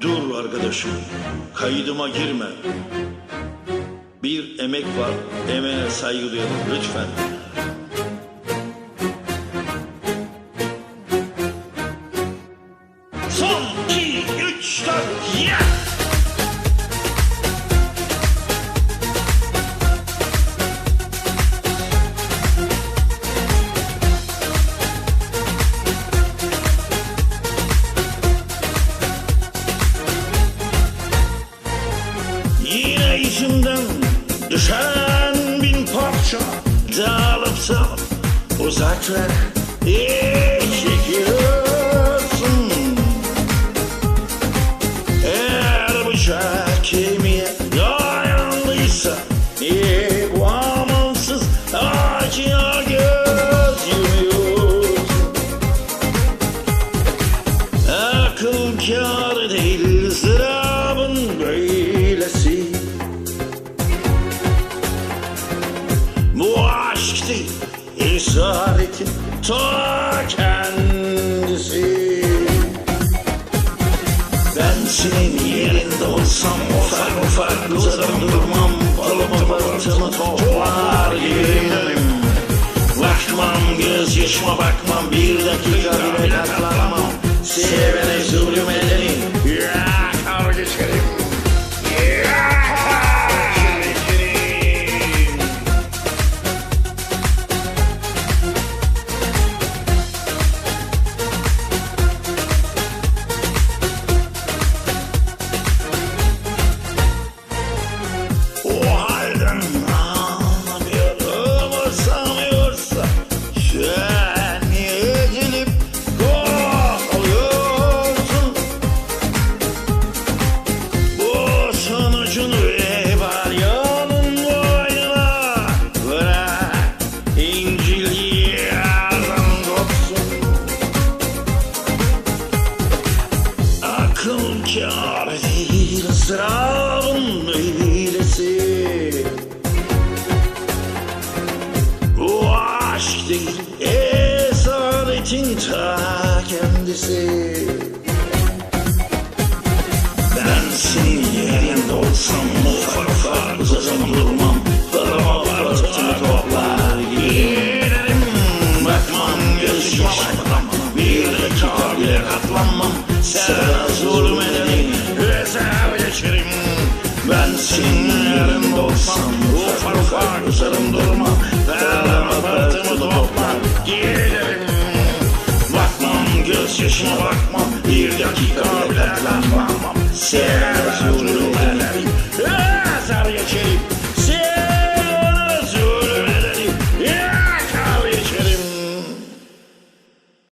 Dur arkadaşım, kaydıma girme. Bir emek var, emeğe saygı duyalım lütfen. Son, İçimden düşen bin parça Dağılıp dağılıp uzaklara çekiyorsun Eğer bıçak kemiğe dayandıysa Niye bu amansız acıya göz yumuyorsun? Akıl kâr değil esaretin ta kendisi. Ben senin yerinde olsam ufak ufak uzarım durmam Balımı baltımı toplar giderim. Bakmam gözyaşıma bakmam bir dakika bile katlanmam Sevene zulüm Kâr değil ızdırabın böylesi Bu aşk değil esaretin ta kendisi. Ben senin yerinde olsam ufak ufak uzasam durmam Ben senin yerinde olsam ufak ufak uzarım durmam Parama parasını toplar giderim Bakmam göz yaşına bakmam Bir dakika bile katlanmam Sen